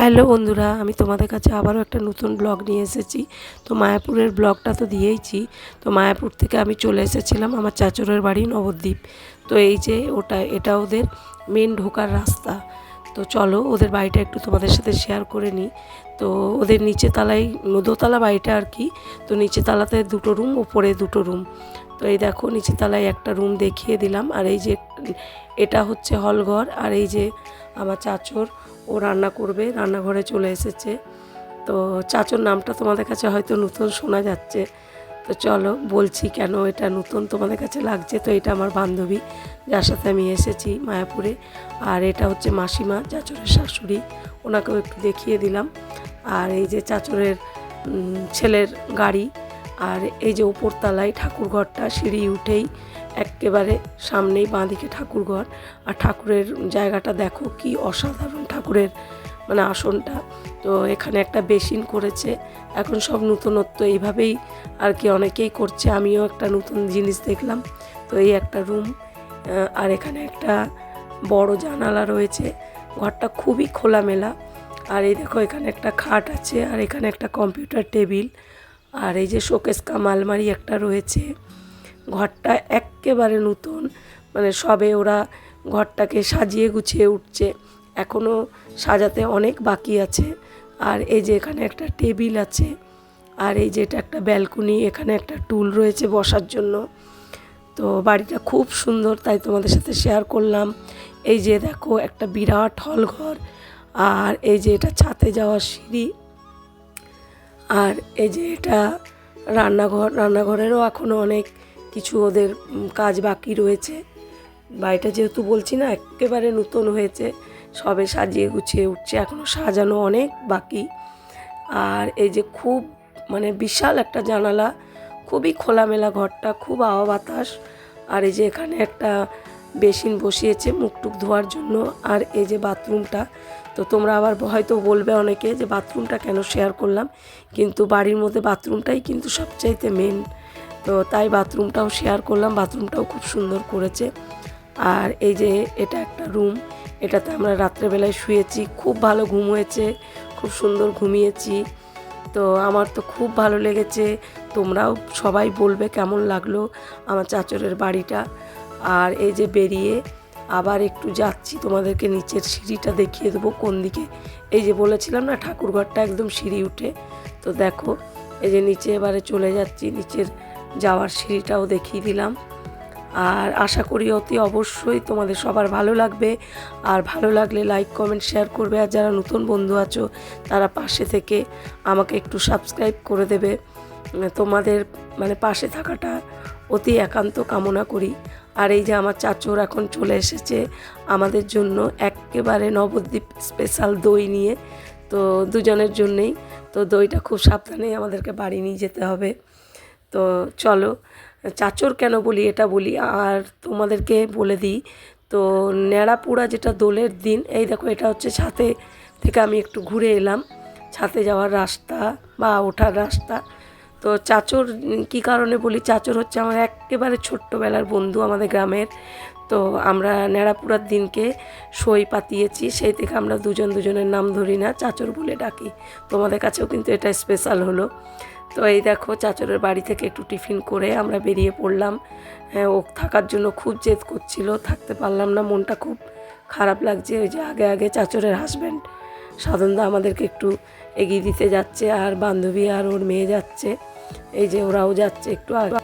Hello বন্ধুরা, আমি তোমাদের কাছে আবারও একটা নতুন ব্লগ নিয়ে এসেছি। তো মায়াপুরের ব্লগটা তো দিয়েইছি। তো মায়াপুর থেকে আমি চলে এসেছিলাম আমার চাচরের বাড়ি নবদ্বীপ। তো এই যে ওটা, এটা ওদের মেন ঢোকার রাস্তা। তো চলো ওদের বাড়িটা একটু তোমাদের সাথে শেয়ার করে নিই। তো ওদের নিচে তালায় দোতলা বাড়িটা আর কি। তো নিচে তালাতে দুটো রুম ওপরে দুটো রুম তো এই দেখো নিচে তালায় একটা রুম দেখিয়ে দিলাম। আর এই যে এটা হচ্ছে হলঘর আর এই যে আমার চাচর, ও রান্না করবে, রান্নাঘরে চলে এসেছে। তো চাচর নামটা তোমাদের কাছে হয়তো নতুন শোনা যাচ্ছে। তো চলো বলছি কেন এটা নতুন তোমাদের কাছে লাগছে। তো এটা আমার বান্ধবী, যার সাথে আমি এসেছি মায়াপুরে। আর এটা হচ্ছে মাসিমা, চাচরের শাশুড়ি, ওনাকেও একটু দেখিয়ে দিলাম। আর এই যে চাচরের ছেলের গাড়ি আর এই যে উপর উপরতলায় ঠাকুরঘরটা, সিঁড়ি উঠেই একেবারে সামনেই বাঁদিকে ঠাকুরঘর। আর ঠাকুরের জায়গাটা দেখো কি অসাধারণ ঠাকুরের মানে আসনটা। তো এখানে একটা বেসিন করেছে। এখন সব নতুনত্ব এইভাবেই আর কি অনেকেই করছে। আমিও একটা নতুন জিনিস দেখলাম। তো এই একটা রুম আর এখানে একটা বড় জানালা রয়েছে। ঘরটা খুবই খোলামেলা। আর এই দেখো এখানে একটা খাট আছে, আর এখানে একটা কম্পিউটার টেবিল। আর এই যে শোকেস কাম আলমারি একটা রয়েছে, ঘরটা একেবারে নতুন মানে সবে ওরা ঘরটাকে সাজিয়ে গুছিয়ে উঠছে এখনও সাজাতে অনেক বাকি আছে। আর এই যে এখানে একটা টেবিল আছে, আর এই যে এটা একটা ব্যালকনি, এখানে একটা টুল রয়েছে বসার জন্য। তো বাড়িটা খুব সুন্দর, তাই তোমাদের সাথে শেয়ার করলাম। এই যে দেখো, একটা বিরাট হল ঘর, আর এই যে এটা ছাতে যাওয়ার সিঁড়ি আর এই যে এটা রান্নাঘর, রান্নাঘরেরও এখনও অনেক কিছু ওদের কাজ বাকি রয়েছে। বাড়িটা যেহেতু বলছি না, একেবারে নতুন হয়েছে, সবে সাজিয়ে গুছিয়ে উঠছে এখনও সাজানো অনেক বাকি। আর এই যে খুব মানে বিশাল একটা জানালা, খুবই খোলামেলা ঘরটা, খুব আওয়া বাতাস। আর এই যে এখানে একটা বেসিন বসিয়েছে মুখটুক ধোয়ার জন্য। আর এই যে বাথরুমটা তো তোমরা আবার হয়তো বলবে অনেকে যে বাথরুমটা কেন শেয়ার করলাম, কিন্তু বাড়ির মধ্যে বাথরুমটাই কিন্তু সবচাইতে মেন তো তাই বাথরুমটাও শেয়ার করলাম, বাথরুমটাও খুব সুন্দর করেছে। আর এই যে এটা একটা রুম এটাতে আমরা রাত্রেবেলায় শুয়েছি, খুব ভালো ঘুম হয়েছে, খুব সুন্দর ঘুমিয়েছি। তো আমার তো খুব ভালো লেগেছে, তোমরাও সবাই বলবে কেমন লাগল আমার চাচরের বাড়িটা। আর এই যে বেরিয়ে আবার একটু যাচ্ছি, তোমাদেরকে নিচের সিঁড়িটা দেখিয়ে দেবো কোন দিকে। এই যে বলেছিলাম না, ঠাকুরঘরটা একদম সিঁড়ি উঠে। তো দেখো, এই যে নিচে এবারে চলে যাচ্ছি, নিচের যাওয়ার সিঁড়িটাও দেখিয়ে দিলাম। আর আশা করি অতি অবশ্যই তোমাদের সবার ভালো লাগবে। আর ভালো লাগলে লাইক কমেন্ট শেয়ার করবে। আর যারা নতুন বন্ধু আছো, তারা পাশে থেকে আমাকে একটু সাবস্ক্রাইব করে দেবে। তোমাদের মানে পাশে থাকাটা অতি একান্ত কামনা করি। আর এই যে আমার চাচর এখন চলে এসেছে আমাদের জন্য একেবারে নবদ্বীপ স্পেশাল দই নিয়ে। তো দুজনের জন্যেই। তো দইটা খুব সাবধানে আমাদেরকে বাড়ি নিয়ে যেতে হবে। তো চলো, চাচর কেন বলি এটা বলি, আর তোমাদেরকে বলে দিই। তো ন্যাড়াপুরা যেটা দোলের দিন, এই দেখো এটা হচ্ছে ছাতে থেকে আমি একটু ঘুরে এলাম। ছাতে যাওয়ার রাস্তা বা ওঠার রাস্তা। তো চাচর কি কারণে বলি? চাচর হচ্ছে আমার একেবারে ছোট্টবেলার বন্ধু আমাদের গ্রামের। তো আমরা ন্যাড়াপুরার দিনকে সই পাতিয়েছি, সেই থেকে আমরা দুজন দুজনের নাম ধরি না, চাচর বলে ডাকি। তোমাদের কাছেও কিন্তু এটা স্পেশাল হলো। তো এই দেখো, চাচরের বাড়ি থেকে একটু টিফিন করে আমরা বেরিয়ে পড়লাম। হ্যাঁ ও থাকার জন্য খুব জেদ করছিল, থাকতে পারলাম না, মনটা খুব খারাপ লাগছে। ওই যে আগে আগে চাচরের হাজব্যান্ড সাধনদা আমাদেরকে একটু এগিয়ে দিতে যাচ্ছে, আর বান্ধবী আর ওর মেয়ে যাচ্ছে। এই যে ওরাও যাচ্ছে একটু আগে।